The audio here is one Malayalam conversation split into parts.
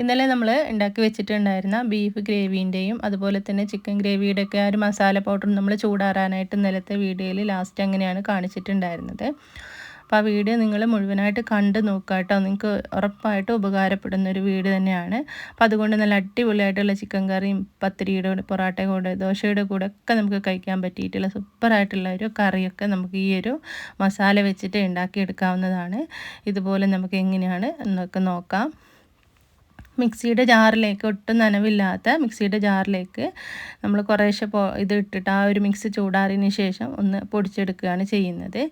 ഇന്നലെ നമ്മൾ ഉണ്ടാക്കി വെച്ചിട്ടുണ്ടായിരുന്ന ബീഫ് ഗ്രേവീന്റെയും അതുപോലെ തന്നെ ചിക്കൻ ഗ്രേവിയുടെ ഒക്കെ ആ ഒരു മസാല പൗഡർ നമ്മൾ ചൂടാറാനായിട്ട് ഇന്നലത്തെ വീഡിയോയിൽ ലാസ്റ്റ് അങ്ങനെയാണ് കാണിച്ചിട്ടുണ്ടായിരുന്നത്. അപ്പോൾ ആ വീഡിയോ നിങ്ങൾ മുഴുവനായിട്ട് കണ്ട് നോക്കുക കേട്ടോ നിങ്ങൾക്ക് ഉറപ്പായിട്ട് ഉപകാരപ്പെടുന്ന ഒരു വീഡിയോ തന്നെയാണ്. അപ്പോൾ അതുകൊണ്ട് നല്ല അടിപൊളിയായിട്ടുള്ള ചിക്കൻ കറിയും പത്തിരിയുടെ കൂടെ പൊറാട്ട കൂടെ ദോശയുടെ കൂടെ ഒക്കെ നമുക്ക് കഴിക്കാൻ പറ്റിയിട്ടുള്ള സൂപ്പറായിട്ടുള്ള ഒരു കറിയൊക്കെ നമുക്ക് ഈ ഒരു മസാല വെച്ചിട്ട് ഉണ്ടാക്കിയെടുക്കാവുന്നതാണ് ഇതുപോലെ നമുക്ക് എങ്ങനെയാണ് എന്നൊക്കെ നോക്കാം. മിക്സിയുടെ ജാറിലേക്ക് ഒട്ടും നനവില്ലാത്ത മിക്സിയുടെ ജാറിലേക്ക് നമ്മൾ കുറേശ്ശെ പോ ഇത് ഇട്ടിട്ട് ആ ഒരു മിക്സ് ചൂടാറിന് ശേഷം ഒന്ന് പൊടിച്ചെടുക്കുകയാണ് ചെയ്യുന്നത്.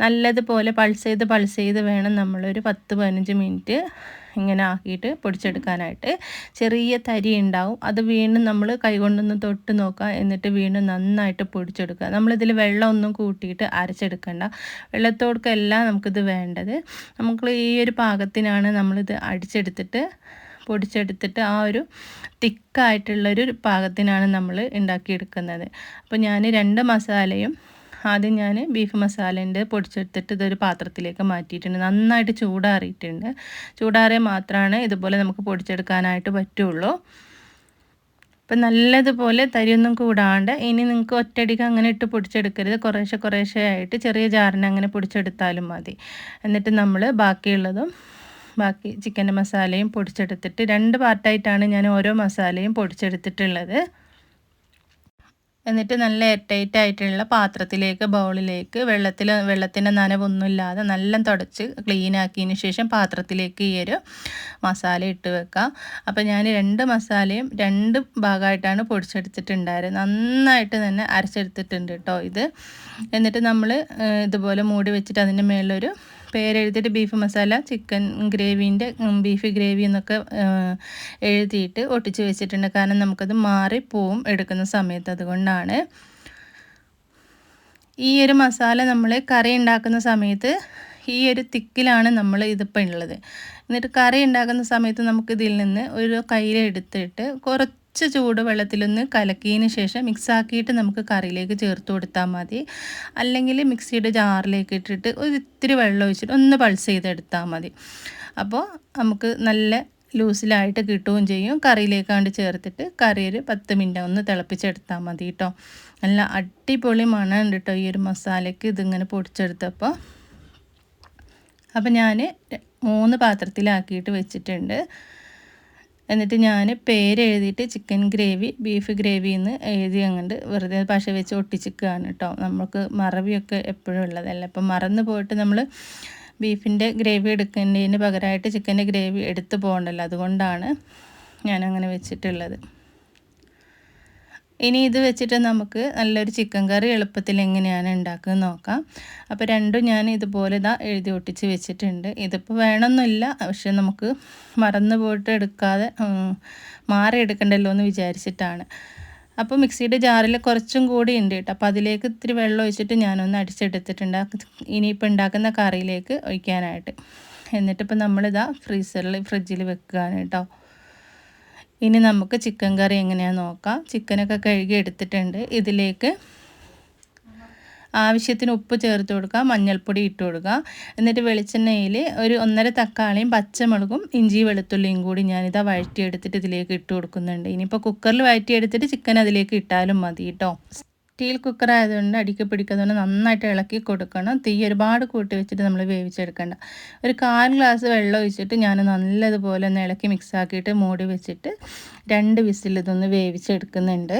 നല്ലതുപോലെ പൾസ് ചെയ്ത് പൾസ് ചെയ്ത് വേണം നമ്മളൊരു പത്ത് പതിനഞ്ച് മിനിറ്റ് ഇങ്ങനെ ആക്കിയിട്ട് പൊടിച്ചെടുക്കാനായിട്ട്. ചെറിയ തരി ഉണ്ടാവും. അത് വീണ്ടും നമ്മൾ കൈകൊണ്ടൊന്ന് തൊട്ട് നോക്കുക. എന്നിട്ട് വീണ്ടും നന്നായിട്ട് പൊടിച്ചെടുക്കുക. നമ്മളിതിൽ വെള്ളമൊന്നും കൂട്ടിയിട്ട് അരച്ചെടുക്കണ്ട. വെള്ളത്തോടൊക്കെ എല്ലാം നമുക്കിത് വേണ്ടത്. നമുക്ക് ഈ ഒരു പാകത്തിനാണ് നമ്മളിത് അടിച്ചെടുത്തിട്ട് പൊടിച്ചെടുത്തിട്ട് ആ ഒരു തിക്കായിട്ടുള്ളൊരു പാകത്തിനാണ് നമ്മൾ ഉണ്ടാക്കിയെടുക്കുന്നത്. അപ്പോൾ ഞാൻ രണ്ട് മസാലയും ആദ്യം ഞാൻ ബീഫ് മസാലേന്റെ പൊടിച്ചെടുത്തിട്ട് ഇതൊരു പാത്രത്തിലേക്ക് മാറ്റിയിട്ടുണ്ട്. നന്നായിട്ട് ചൂടാറിയിട്ടുണ്ട്. ചൂടാറിയ മാത്രമാണ് ഇതുപോലെ നമുക്ക് പൊടിച്ചെടുക്കാനായിട്ട് പറ്റുള്ളൂ. അപ്പം നല്ലതുപോലെ തരിയൊന്നും കൂടാണ്ട് ഇനി നിങ്ങൾക്ക് ഒറ്റയടിക്ക് അങ്ങനെ ഇട്ട് പൊടിച്ചെടുക്കരുത്. കുറേശ്ശെ കുറേശ്ശെ ആയിട്ട് ചെറിയ ജാറിനെ അങ്ങനെ പൊടിച്ചെടുത്താലും മതി. എന്നിട്ട് നമ്മൾ ബാക്കിയുള്ളതും ബാക്കി ചിക്കൻ മസാലയും പൊടിച്ചെടുത്തിട്ട് രണ്ട് പാർട്ടായിട്ടാണ് ഞാൻ ഓരോ മസാലയും പൊടിച്ചെടുത്തിട്ടുള്ളത്. എന്നിട്ട് നല്ല എയർടൈറ്റ് ആയിട്ടുള്ള പാത്രത്തിലേക്ക് ബൗളിലേക്ക് വെള്ളത്തിൽ വെള്ളത്തിന്റെ നനവൊന്നുമില്ലാതെ നല്ല തുടച്ച് ക്ലീൻ ആക്കിയതിന് ശേഷം പാത്രത്തിലേക്ക് ഈ ഒരു മസാല ഇട്ട് വെക്കാം. അപ്പോൾ ഞാൻ രണ്ട് മസാലയും രണ്ട് ഭാഗമായിട്ടാണ് പൊടിച്ചെടുത്തിട്ടുണ്ടായിരുന്നത്. നന്നായിട്ട് തന്നെ അരച്ചെടുത്തിട്ടുണ്ട് കേട്ടോ ഇത്. എന്നിട്ട് നമ്മൾ ഇതുപോലെ മൂടി വെച്ചിട്ട് അതിന്റെ മേലൊരു പേരെഴുതിയിട്ട് ബീഫ് മസാല ചിക്കൻ ഗ്രേവീന്റെ ബീഫ് ഗ്രേവി എന്നൊക്കെ എഴുതിയിട്ട് ഒട്ടിച്ച് വെച്ചിട്ടുണ്ട്. കാരണം നമുക്കത് മാറിപ്പോവും എടുക്കുന്ന സമയത്ത് അതുകൊണ്ടാണ്. ഈ ഒരു മസാല നമ്മൾ കറി ഉണ്ടാക്കുന്ന സമയത്ത് ഈ ഒരു തിക്കിലാണ് നമ്മൾ ഇതിപ്പോൾ ഉള്ളത്. എന്നിട്ട് കറി ഉണ്ടാക്കുന്ന സമയത്ത് നമുക്കിതിൽ നിന്ന് ഒരു കയ്യിലെടുത്തിട്ട് കുറച്ച് കുറച്ച് ചൂട് വെള്ളത്തിലൊന്ന് കലക്കിയതിന് ശേഷം മിക്സാക്കിയിട്ട് നമുക്ക് കറിയിലേക്ക് ചേർത്ത് കൊടുത്താൽ മതി. അല്ലെങ്കിൽ മിക്സിയുടെ ജാറിലേക്ക് ഇട്ടിട്ട് ഒരു ഇത്തിരി വെള്ളം ഒഴിച്ചിട്ട് ഒന്ന് പൾസ് ചെയ്തെടുത്താൽ മതി. അപ്പോൾ നമുക്ക് നല്ല ലൂസിലായിട്ട് കിട്ടുകയും ചെയ്യും. കറിയിലേക്കാണ്ട് ചേർത്തിട്ട് കറി ഒരു പത്ത് മിനിറ്റ് ഒന്ന് തിളപ്പിച്ചെടുത്താൽ മതി കേട്ടോ. നല്ല അടിപൊളി മണമുണ്ട് കേട്ടോ ഈ ഒരു മസാലയ്ക്ക് ഇതിങ്ങനെ പൊടിച്ചെടുത്തപ്പോൾ. അപ്പോൾ ഞാൻ മൂന്ന് പാത്രത്തിലാക്കിയിട്ട് വെച്ചിട്ടുണ്ട്. എന്നിട്ട് ഞാൻ പേര് എഴുതിയിട്ട് ചിക്കൻ ഗ്രേവി ബീഫ് ഗ്രേവി എന്ന് എഴുതി അങ്ങോട്ട് വെറുതെ പശ വെച്ച് ഒട്ടിച്ചിക്കുകയാണ് കേട്ടോ നമുക്ക് മറവിയൊക്കെ എപ്പോഴും ഉള്ളതല്ല. അപ്പം മറന്നു പോയിട്ട് നമ്മൾ ബീഫിന്റെ ഗ്രേവി എടുക്കുന്നതിന് പകരമായിട്ട് ചിക്കന്റെ ഗ്രേവി എടുത്തു പോകണ്ടല്ലോ. അതുകൊണ്ടാണ് ഞാനങ്ങനെ വെച്ചിട്ടുള്ളത്. ഇനി ഇത് വെച്ചിട്ട് നമുക്ക് നല്ലൊരു ചിക്കൻ കറി എളുപ്പത്തിൽ എങ്ങനെയാണ് ഉണ്ടാക്കുന്നത് നോക്കാം. അപ്പോൾ രണ്ടും ഞാൻ ഇതുപോലെ ഇതാ എഴുതി ഒട്ടിച്ച് വെച്ചിട്ടുണ്ട്. ഇതിപ്പോൾ വേണമെന്നില്ല പക്ഷെ നമുക്ക് മറന്നു പോയിട്ട് എടുക്കാതെ മാറി എടുക്കണ്ടല്ലോ എന്ന് വിചാരിച്ചിട്ടാണ്. അപ്പോൾ മിക്സിയുടെ ജാറിൽ കുറച്ചും കൂടി ഉണ്ട് കേട്ടോ. അപ്പോൾ അതിലേക്ക് ഇത്തിരി വെള്ളം ഒഴിച്ചിട്ട് ഞാനൊന്ന് അടിച്ചെടുത്തിട്ടുണ്ട്. ഇനിയിപ്പോൾ ഉണ്ടാക്കുന്ന കറിയിലേക്ക് ഒഴിക്കാനായിട്ട്. എന്നിട്ടിപ്പോൾ നമ്മളിതാ ഫ്രീസറിൽ ഫ്രിഡ്ജിൽ വെക്കുകയാണ് കേട്ടോ. ഇനി നമുക്ക് ചിക്കൻ കറി എങ്ങനെയാണെന്ന് നോക്കാം. ചിക്കനൊക്കെ കഴുകി എടുത്തിട്ടുണ്ട്. ഇതിലേക്ക് ആവശ്യത്തിന് ഉപ്പ് ചേർത്ത് കൊടുക്കുക മഞ്ഞൾപ്പൊടി ഇട്ട് കൊടുക്കുക എന്നിട്ട് വെളിച്ചെണ്ണയിൽ ഒരു ഒന്നര തക്കാളിയും പച്ചമുളകും ഇഞ്ചി വെളുത്തുള്ളിയും കൂടി ഞാനിതാ വഴറ്റിയെടുത്തിട്ട് ഇതിലേക്ക് ഇട്ട് കൊടുക്കുന്നുണ്ട്. ഇനിയിപ്പോൾ കുക്കറിൽ വഴറ്റിയെടുത്തിട്ട് ചിക്കൻ അതിലേക്ക് ഇട്ടാലും മതി കേട്ടോ സ്റ്റീൽ കുക്കർ ആയതുകൊണ്ട് അടിക്ക് പിടിക്കുന്നതുകൊണ്ട് നന്നായിട്ട് ഇളക്കി കൊടുക്കണം. തീ ഒരുപാട് കൂട്ടി വെച്ചിട്ട് നമ്മൾ വേവിച്ചെടുക്കേണ്ട. ഒരു കാൽ ഗ്ലാസ് വെള്ളം ഒഴിച്ചിട്ട് ഞാൻ നല്ലതുപോലെ ഒന്ന് ഇളക്കി മിക്സ് ആക്കിയിട്ട് മൂടി വെച്ചിട്ട് രണ്ട് വിസിൽ ഇതൊന്ന് വേവിച്ചെടുക്കുന്നുണ്ട്.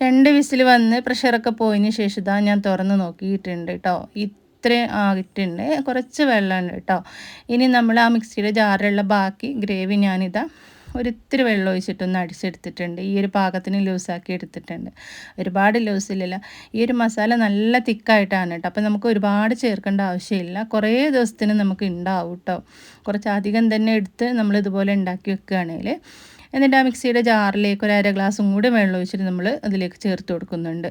രണ്ട് വിസിൽ വന്ന് പ്രഷറൊക്കെ പോയതിന് ശേഷം ഇതാ ഞാൻ തുറന്ന് നോക്കിയിട്ടുണ്ട് കേട്ടോ ഇത്രയും ആയിട്ടുണ്ട്. കുറച്ച് വെള്ളമുണ്ട് കേട്ടോ ഇനി നമ്മൾ ആ മിക്സിയുടെ ജാറിലുള്ള ബാക്കി ഗ്രേവി ഞാനിതാ ഒരിത്തിരി വെള്ളം ഒഴിച്ചിട്ടൊന്ന് അടിച്ചെടുത്തിട്ടുണ്ട്. ഈ ഒരു പാകത്തിന് ലൂസാക്കി എടുത്തിട്ടുണ്ട്. ഒരുപാട് ലൂസിലില്ല. ഈ ഒരു മസാല നല്ല തിക്കായിട്ടാണ് കേട്ടോ. അപ്പോൾ നമുക്ക് ഒരുപാട് ചേർക്കേണ്ട ആവശ്യമില്ല. കുറേ ദിവസത്തിന് നമുക്ക് ഉണ്ടാവും കേട്ടോ. കുറച്ച് അധികം തന്നെ എടുത്ത് നമ്മൾ ഇതുപോലെ ഉണ്ടാക്കി വെക്കുകയാണെങ്കിൽ. എന്നിട്ട് ആ മിക്സിയുടെ ജാറിലേക്ക് ഒരു അര ഗ്ലാസും കൂടി വെള്ളം ഒഴിച്ചിട്ട് നമ്മൾ അതിലേക്ക് ചേർത്ത് കൊടുക്കുന്നുണ്ട്.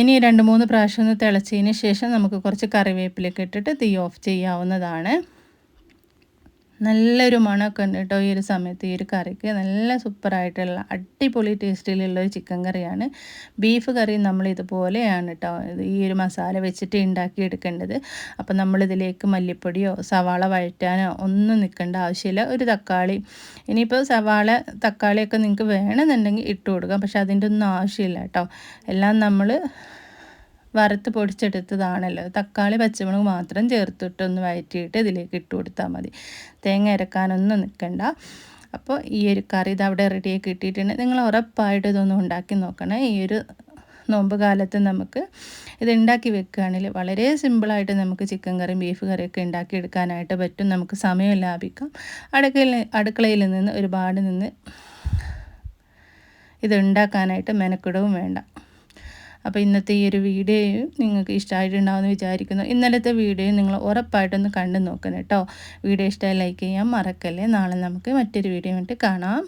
ഇനി രണ്ട് മൂന്ന് പ്രാവശ്യം ഒന്ന് തിളച്ചതിന് ശേഷം നമുക്ക് കുറച്ച് കറിവേപ്പിലൊക്കെ ഇട്ടിട്ട് തീ ഓഫ് ചെയ്യാവുന്നതാണ്. നല്ലൊരു മണമൊക്കെ ഉണ്ട് കേട്ടോ ഈ ഒരു സമയത്ത് ഈ ഒരു കറിക്ക്. നല്ല സൂപ്പറായിട്ടുള്ള അടിപൊളി ടേസ്റ്റിലുള്ള ഒരു ചിക്കൻ കറിയാണ്. ബീഫ് കറി നമ്മൾ ഇതുപോലെയാണ് കേട്ടോ ഈ ഒരു മസാല വെച്ചിട്ട് ഉണ്ടാക്കി എടുക്കേണ്ടത് അപ്പം നമ്മളിതിലേക്ക് മല്ലിപ്പൊടിയോ സവാള വഴറ്റാനോ ഒന്നും നിൽക്കേണ്ട ആവശ്യമില്ല. ഒരു തക്കാളി ഇനിയിപ്പോൾ സവാള തക്കാളിയൊക്കെ നിങ്ങൾക്ക് വേണമെന്നുണ്ടെങ്കിൽ ഇട്ട് കൊടുക്കാം. പക്ഷെ അതിന്റെ ഒന്നും ആവശ്യമില്ല കേട്ടോ. എല്ലാം നമ്മൾ വറുത്ത് പൊടിച്ചെടുത്തതാണല്ലോ. തക്കാളി പച്ചമുളക് മാത്രം ചേർത്തിട്ടൊന്ന് വഴറ്റിയിട്ട് ഇതിലേക്ക് ഇട്ട് കൊടുത്താൽ മതി. തേങ്ങ അരക്കാനൊന്നും നിൽക്കണ്ട അപ്പോൾ ഈ ഒരു കറി ഇത് അവിടെ റെഡിയാക്കി ഇട്ടിട്ടുണ്ട് നിങ്ങൾ ഉറപ്പായിട്ട് ഇതൊന്നും ഉണ്ടാക്കി നോക്കണേ. ഈ ഒരു നോമ്പ് കാലത്ത് നമുക്ക് ഇത് ഉണ്ടാക്കി വെക്കുകയാണെങ്കിൽ വളരെ സിമ്പിളായിട്ട് നമുക്ക് ചിക്കൻ കറിയും ബീഫ് കറിയൊക്കെ ഉണ്ടാക്കി എടുക്കാനായിട്ട് പറ്റും. നമുക്ക് സമയം ലാഭിക്കാം. അടുക്കളയിൽ അടുക്കളയിൽ നിന്ന് ഒരുപാട് നിന്ന് ഇത് ഉണ്ടാക്കാനായിട്ട് മെനക്കിടവും വേണ്ട. അപ്പോൾ ഇന്നത്തെ ഈ ഒരു വീഡിയോയും നിങ്ങൾക്ക് ഇഷ്ടമായിട്ടുണ്ടാവുമെന്ന് വിചാരിക്കുന്നു. ഇന്നലത്തെ വീഡിയോ നിങ്ങൾ ഉറപ്പായിട്ടൊന്ന് കണ്ടു നോക്കണം കേട്ടോ. വീഡിയോ ഇഷ്ടമായി ലൈക്ക് ചെയ്യാൻ മറക്കല്ലേ. നാളെ നമുക്ക് മറ്റൊരു വീഡിയോ വേണ്ടി കാണാം.